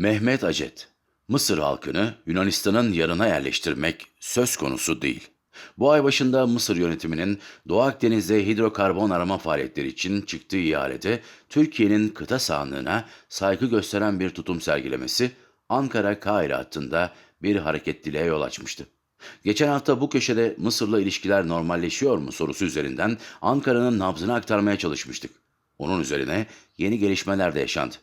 Mehmet Acet, Mısır halkını Yunanistan'ın yanına yerleştirmek söz konusu değil. Bu ay başında Mısır yönetiminin Doğu Akdeniz'de hidrokarbon arama faaliyetleri için çıktığı ihalede Türkiye'nin kıta sahanlığına saygı gösteren bir tutum sergilemesi Ankara-Kahire hattında bir hareketliliğe yol açmıştı. Geçen hafta bu köşede Mısır'la ilişkiler normalleşiyor mu sorusu üzerinden Ankara'nın nabzını aktarmaya çalışmıştık. Onun üzerine yeni gelişmeler de yaşandı.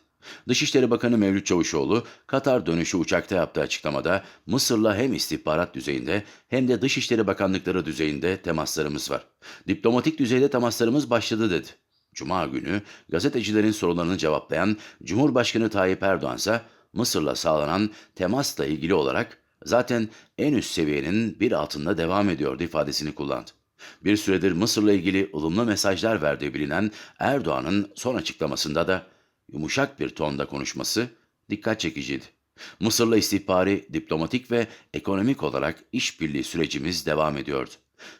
Dışişleri Bakanı Mevlüt Çavuşoğlu, Katar dönüşü uçakta yaptığı açıklamada Mısır'la hem istihbarat düzeyinde hem de Dışişleri Bakanlıkları düzeyinde temaslarımız var. Diplomatik düzeyde temaslarımız başladı dedi. Cuma günü gazetecilerin sorularını cevaplayan Cumhurbaşkanı Tayyip Erdoğan ise Mısır'la sağlanan temasla ilgili olarak zaten en üst seviyenin bir altında devam ediyordu ifadesini kullandı. Bir süredir Mısır'la ilgili ılımlı mesajlar verdiği bilinen Erdoğan'ın son açıklamasında da yumuşak bir tonda konuşması dikkat çekiciydi. Mısır'la istihbari, diplomatik ve ekonomik olarak işbirliği sürecimiz devam ediyordu.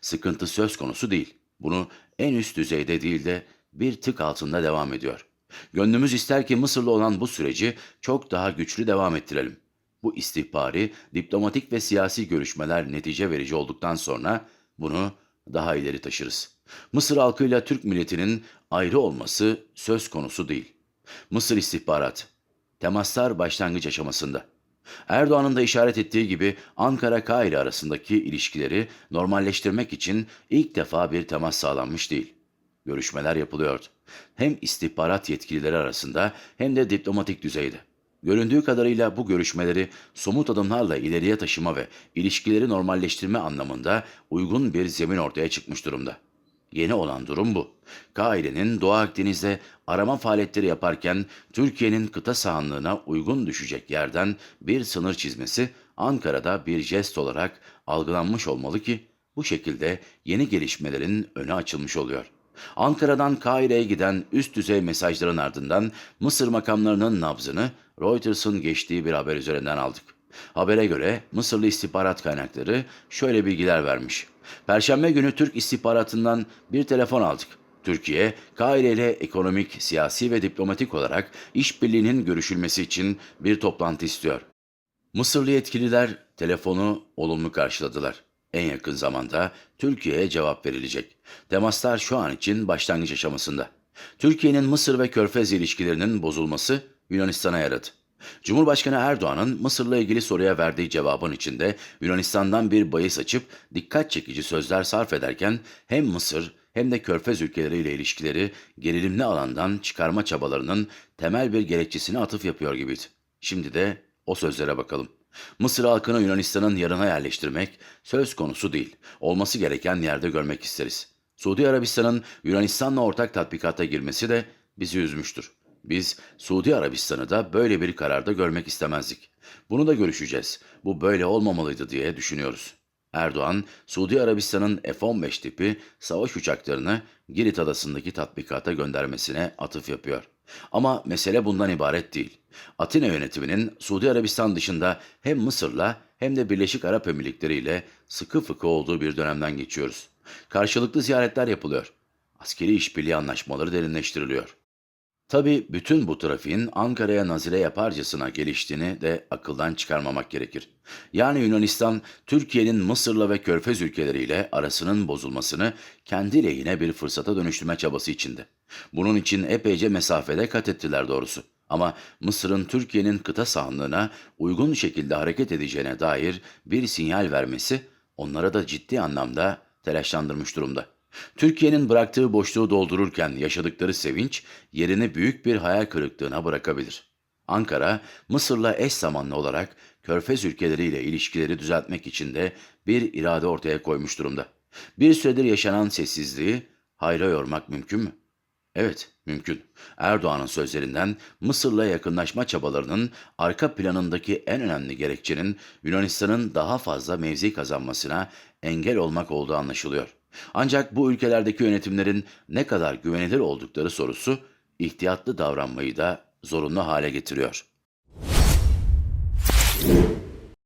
Sıkıntı söz konusu değil. Bunu en üst düzeyde değil de bir tık altında devam ediyor. Gönlümüz ister ki Mısır'la olan bu süreci çok daha güçlü devam ettirelim. Bu istihbari, diplomatik ve siyasi görüşmeler netice verici olduktan sonra bunu daha ileri taşırız. Mısır halkıyla Türk milletinin ayrı olması söz konusu değil. Mısır istihbarat. Temaslar başlangıç aşamasında. Erdoğan'ın da işaret ettiği gibi Ankara-Kahire arasındaki ilişkileri normalleştirmek için ilk defa bir temas sağlanmış değil. Görüşmeler yapılıyordu. Hem istihbarat yetkilileri arasında hem de diplomatik düzeyde. Göründüğü kadarıyla bu görüşmeleri somut adımlarla ileriye taşıma ve ilişkileri normalleştirme anlamında uygun bir zemin ortaya çıkmış durumda. Yeni olan durum bu. Kaire'nin Doğu Akdeniz'de arama faaliyetleri yaparken Türkiye'nin kıta sahanlığına uygun düşecek yerden bir sınır çizmesi Ankara'da bir jest olarak algılanmış olmalı ki bu şekilde yeni gelişmelerin önü açılmış oluyor. Ankara'dan Kahire'ye giden üst düzey mesajların ardından Mısır makamlarının nabzını Reuters'ın geçtiği bir haber üzerinden aldık. Habere göre Mısırlı istihbarat kaynakları şöyle bilgiler vermiş. Perşembe günü Türk istihbaratından bir telefon aldık. Türkiye, Kahire ile ekonomik, siyasi ve diplomatik olarak işbirliğinin görüşülmesi için bir toplantı istiyor. Mısırlı yetkililer telefonu olumlu karşıladılar. En yakın zamanda Türkiye'ye cevap verilecek. Temaslar şu an için başlangıç aşamasında. Türkiye'nin Mısır ve Körfez ilişkilerinin bozulması Yunanistan'a yaradı. Cumhurbaşkanı Erdoğan'ın Mısır'la ilgili soruya verdiği cevabın içinde Yunanistan'dan bir bahis açıp dikkat çekici sözler sarf ederken hem Mısır hem de Körfez ülkeleriyle ilişkileri gerilimli alandan çıkarma çabalarının temel bir gerekçesine atıf yapıyor gibiydi. Şimdi de o sözlere bakalım. Mısır halkını Yunanistan'ın yanına yerleştirmek söz konusu değil. Olması gereken yerde görmek isteriz. Suudi Arabistan'ın Yunanistan'la ortak tatbikata girmesi de bizi üzmüştür. Biz Suudi Arabistan'ı da böyle bir kararda görmek istemezdik. Bunu da görüşeceğiz. Bu böyle olmamalıydı diye düşünüyoruz. Erdoğan, Suudi Arabistan'ın F-15 tipi savaş uçaklarını Girit adasındaki tatbikata göndermesine atıf yapıyor. Ama mesele bundan ibaret değil. Atina yönetiminin Suudi Arabistan dışında hem Mısır'la hem de Birleşik Arap Emirlikleri ile sıkı fıkı olduğu bir dönemden geçiyoruz. Karşılıklı ziyaretler yapılıyor. Askeri işbirliği anlaşmaları derinleştiriliyor. Tabii bütün bu trafiğin Ankara'ya nazire yaparcasına geliştiğini de akıldan çıkarmamak gerekir. Yani Yunanistan, Türkiye'nin Mısır'la ve Körfez ülkeleriyle arasının bozulmasını kendi lehine bir fırsata dönüştürme çabası içinde. Bunun için epeyce mesafede kat ettiler doğrusu. Ama Mısır'ın Türkiye'nin kıta sahanlığına uygun şekilde hareket edeceğine dair bir sinyal vermesi onlara da ciddi anlamda telaşlandırmış durumda. Türkiye'nin bıraktığı boşluğu doldururken yaşadıkları sevinç yerini büyük bir hayal kırıklığına bırakabilir. Ankara, Mısır'la eş zamanlı olarak Körfez ülkeleriyle ilişkileri düzeltmek için de bir irade ortaya koymuş durumda. Bir süredir yaşanan sessizliği hayra yormak mümkün mü? Evet, mümkün. Erdoğan'ın sözlerinden Mısır'la yakınlaşma çabalarının arka planındaki en önemli gerekçenin Yunanistan'ın daha fazla mevzi kazanmasına engel olmak olduğu anlaşılıyor. Ancak bu ülkelerdeki yönetimlerin ne kadar güvenilir oldukları sorusu ihtiyatlı davranmayı da zorunlu hale getiriyor.